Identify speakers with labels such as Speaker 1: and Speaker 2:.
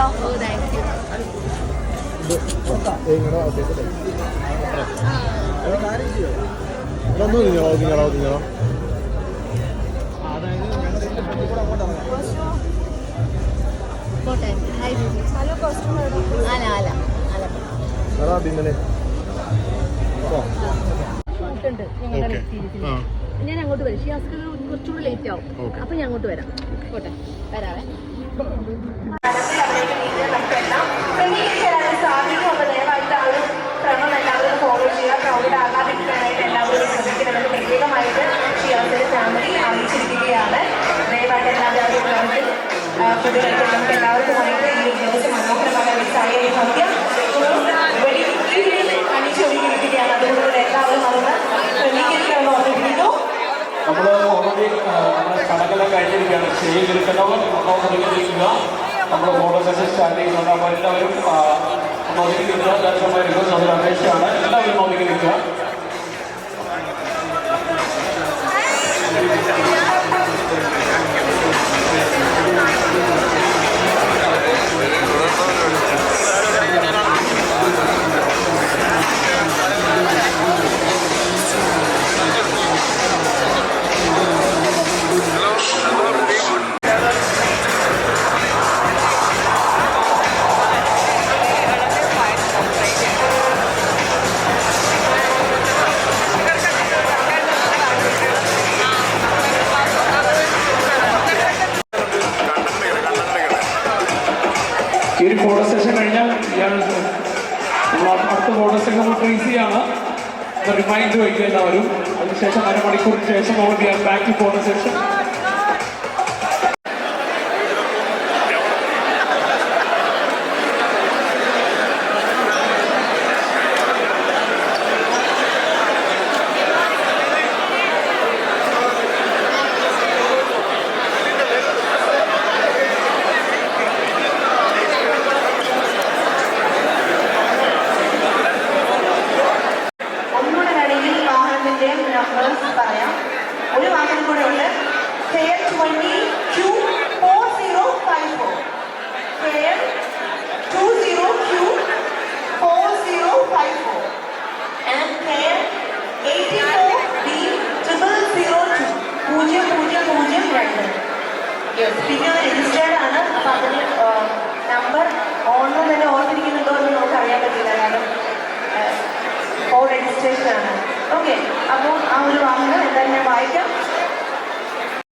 Speaker 1: കേട്ടോ
Speaker 2: ഒന്നും നിങ്ങളോ നിങ്ങളോ നിങ്ങളോ
Speaker 1: ഞാൻ അങ്ങോട്ട് വരും. ഷിയാസ്ക്ക് കുറച്ചുകൂടി ലേറ്റ് ആവും. അപ്പൊ ഞാൻ അങ്ങോട്ട് വരാം. പോട്ടെ. വരാവേ.
Speaker 3: പ്രതികരണം നമുക്ക് എല്ലാവർക്കുമായിട്ട് ഈ ഒരു ദിവസം മനോഹരമായ ഒരു സായ സന്ധ്യ വെടി അണിച്ചൊരുക്കിയിരിക്കുകയാണ് അതുകൊണ്ട് എല്ലാവരും അതൊന്ന് ക്രമീകരിക്കണമെന്ന് ഓർമ്മിപ്പിക്കുന്നു
Speaker 4: നമ്മൾ ഓൾറെഡി നമ്മുടെ കടകളെ കഴിഞ്ഞിരിക്കുകയാണ്. സ്റ്റേജിൽ നിൽക്കുന്നവർ നമ്മൾ നമ്മൾ ഫോട്ടോ സെഷൻ സ്റ്റാർട്ട് ചെയ്യുന്നുണ്ട് അപ്പോൾ എല്ലാവരും ഒതുങ്ങി നിൽക്കുക ദർശനമായി നിൽക്കുന്നത് അപേക്ഷയാണ് എല്ലാവരും ഒന്ന് നിൽക്കുക അടുത്ത സെഷൻ നമ്മൾ ഫ്രീസ് ചെയ്യാണ് റിമൈൻഡ് വയ്ക്കുക എല്ലാവരും. അതിനുശേഷം അരമണിക്കൂറിന് ശേഷം നമ്മൾ back to photo session
Speaker 3: numbers പറയാം. ഒരു വാഹനം കൂടെ ഉണ്ട്. KR twenty Q four zero five four KR two zero Q four zero five four and KR eighty four B triple zero two പൂജ്യം പൂജ്യം പൂജ്യം രണ്ട്. പിന്നെ രജിസ്റ്റേർഡ് ആണ്. അപ്പം അതിന് നമ്പർ ഓൺലൈൻ തന്നെ ഓർത്തിരിക്കുന്നുണ്ടോ എന്ന് നമുക്ക് അറിയാൻ പറ്റില്ല. കാരണം ഓ രജിസ്ട്രേഷൻ ആണ്. അപ്പോൾ ആ ഒരു വാക്ക് എന്തായാലും ഞാൻ വായിക്കാം.